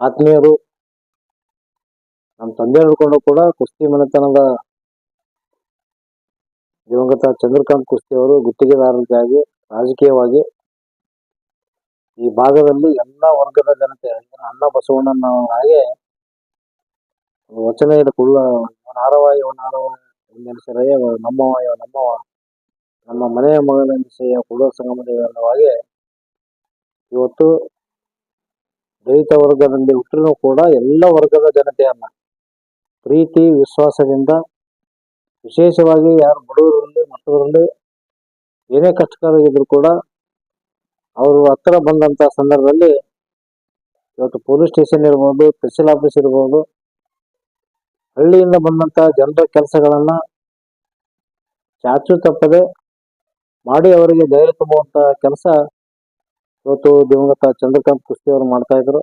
ಆತ್ಮೀಯರು, ನಮ್ಮ ತಂದೆ ಹಿಡ್ಕೊಂಡು ಕೂಡ ಕುಸ್ತಿ ಮನೆತನದ ದಿವಂಗತ ಚಂದ್ರಕಾಂತ್ ಕುಸ್ತಿ ಅವರು ಗುತ್ತಿಗೆದಾರರಿಗಾಗಿ ರಾಜಕೀಯವಾಗಿ ಈ ಭಾಗದಲ್ಲಿ ಎಲ್ಲ ವರ್ಗದ ಜನತೆ ಅಣ್ಣ ಬಸವಣ್ಣನ ಹಾಗೆ ವಚನ ಹಿಡ್ಕೊಳ್ಳ ನಾರವಾಯಿ ನಾರವ ನಮ್ಮವಾಯ ನಮ್ಮವ ನಮ್ಮ ಮನೆಯ ಮಗನ ಕುಳ್ಳ ಸಂಗಮದೇವ ಅನ್ನೋ ಇವತ್ತು ದಲಿತ ವರ್ಗದಲ್ಲಿ ಹುಟ್ಟರೂ ಕೂಡ ಎಲ್ಲ ವರ್ಗದ ಜನತೆಯನ್ನ. ಪ್ರೀತಿ, ವಿಶ್ವಾಸದಿಂದ ವಿಶೇಷವಾಗಿ ಯಾರು ಬಡವರಲ್ಲಿ, ಮತ್ತವರಲ್ಲಿ ಏನೇ ಕಷ್ಟಕಾಲಿದ್ರು ಕೂಡ ಅವರು ಹತ್ತಿರ ಬಂದಂತ ಸಂದರ್ಭದಲ್ಲಿ ಇವತ್ತು ಪೊಲೀಸ್ ಸ್ಟೇಷನ್ ಇರ್ಬೋದು ತಹಸೀಲ್ ಆಫೀಸ್ ಇರ್ಬೋದು, ಹಳ್ಳಿಯಿಂದ ಬಂದಂತ ಜನರ ಕೆಲಸಗಳನ್ನ ಚಾಚು ತಪ್ಪದೆ ಮಾಡಿ ಅವರಿಗೆ ಧೈರ್ಯ ತುಂಬುವಂತ ಕೆಲಸ ಇವತ್ತು ದಿವಂಗತ ಚಂದ್ರಕಾಂತ್ ಕುಸ್ತಿ ಅವರು ಮಾಡ್ತಾ ಇದ್ರು.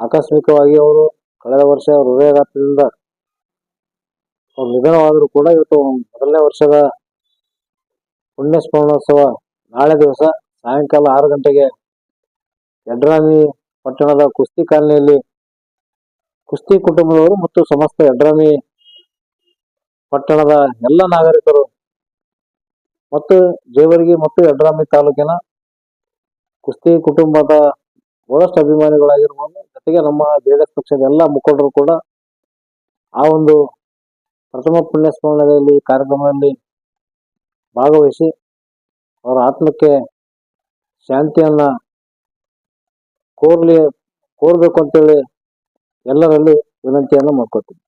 ಆಕಸ್ಮಿಕವಾಗಿ ಅವರು ಕಳೆದ ವರ್ಷ ಹೃದಯಾಘಾತದಿಂದ ಅವ್ರು ನಿಧನವಾದರೂ ಕೂಡ ಇವತ್ತು ಮೊದಲನೇ ವರ್ಷದ ಪುಣ್ಯ ಸ್ಮರಣೋತ್ಸವ ನಾಳೆ ದಿವಸ ಸಾಯಂಕಾಲ ಆರು ಗಂಟೆಗೆ ಯಡ್ರಾಮಿ ಪಟ್ಟಣದ ಕುಸ್ತಿ ಕಾಲನಿಯಲ್ಲಿ ಕುಸ್ತಿ ಕುಟುಂಬದವರು ಮತ್ತು ಸಮಸ್ತ ಯಡ್ರಾಮಿ ಪಟ್ಟಣದ ಎಲ್ಲ ನಾಗರಿಕರು ಮತ್ತು ಜೇವರ್ಗಿ ಮತ್ತು ಯಡ್ರಾಮಿ ತಾಲೂಕಿನ ಕುಸ್ತಿ ಕುಟುಂಬದ ಬಹಳಷ್ಟು ಅಭಿಮಾನಿಗಳಾಗಿರ್ಬೋದು, ಜೊತೆಗೆ ನಮ್ಮ ಜೆಡಿಎಸ್ ಪಕ್ಷದ ಎಲ್ಲ ಮುಖಂಡರು ಕೂಡ ಆ ಒಂದು ಪ್ರಥಮ ಪುಣ್ಯ ಸ್ಮರಣೆಯಲ್ಲಿ ಕಾರ್ಯಕ್ರಮದಲ್ಲಿ ಭಾಗವಹಿಸಿ ಅವರ ಆತ್ಮಕ್ಕೆ ಶಾಂತಿಯನ್ನ ಕೋರ್ಲಿ, ಕೋರ್ಬೇಕು ಅಂತೇಳಿ ಎಲ್ಲರಲ್ಲಿ ವಿನಂತಿಯನ್ನು ಮಾಡ್ಕೊತೀನಿ